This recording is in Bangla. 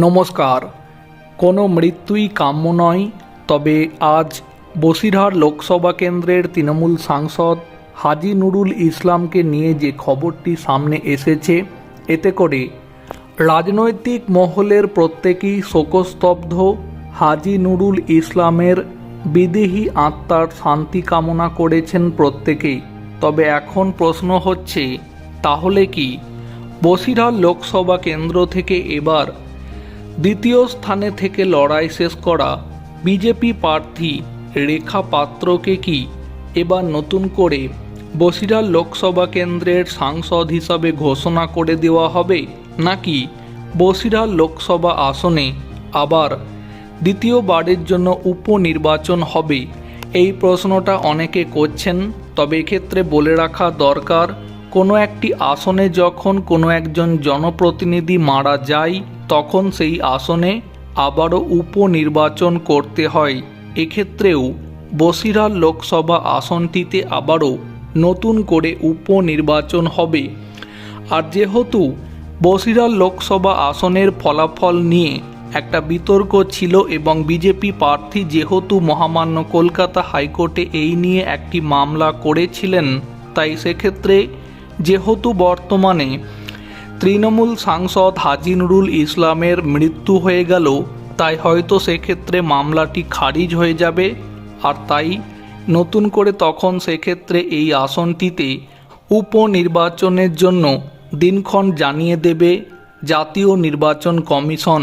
নমস্কার। কোনো মৃত্যুই কাম্য নয়, তবে আজ বসিরহাট লোকসভা কেন্দ্রের তৃণমূল সাংসদ হাজি নুরুল ইসলামকে নিয়ে যে খবরটি সামনে এসেছে, এতে করে রাজনৈতিক মহলের প্রত্যেকেই শোকস্তব্ধ হাজি নুরুল ইসলামের বিদেহী আত্মার শান্তি কামনা করেছেন প্রত্যেকেই। তবে এখন প্রশ্ন হচ্ছে, তাহলে কি বসিরহাট লোকসভা কেন্দ্র থেকে এবার দ্বিতীয় স্থানে থেকে লড়াই শেষ করা বিজেপি প্রার্থী রেখা পাত্রকে কি এবার নতুন করে বসিরহাট লোকসভা কেন্দ্রের সাংসদ হিসাবে ঘোষণা করে দেওয়া হবে নাকি বসিরহাট লোকসভা আসনে আবার দ্বিতীয়বারের জন্য উপনির্বাচন হবে? এই প্রশ্নটা অনেকে করছেন, তবে এক্ষেত্রে বলে রাখা দরকার কোনো একটি আসনে যখন কোনো একজন জনপ্রতিনিধি মারা যায়, তখন সেই আসনে আবারও উপনির্বাচন করতে হয়। এক্ষেত্রেও বসিরহাট লোকসভা আসনটিতে আবারও নতুন করে উপনির্বাচন হবে। আর যেহেতু বসিরহাট লোকসভা আসনের ফলাফল নিয়ে একটা বিতর্ক ছিল এবং বিজেপি প্রার্থী যেহেতু মহামান্য কলকাতা হাইকোর্টে এই নিয়ে একটি মামলা করেছিলেন, তাই সেক্ষেত্রে যেহেতু বর্তমানে তৃণমূল সাংসদ হাজি নুরুল ইসলামের মৃত্যু হয়ে গেল, তাই হয়তো সেক্ষেত্রে মামলাটি খারিজ হয়ে যাবে। আর তাই নতুন করে তখন সেক্ষেত্রে এই আসনটিতে উপনির্বাচনের জন্য দিনক্ষণ জানিয়ে দেবে জাতীয় নির্বাচন কমিশন।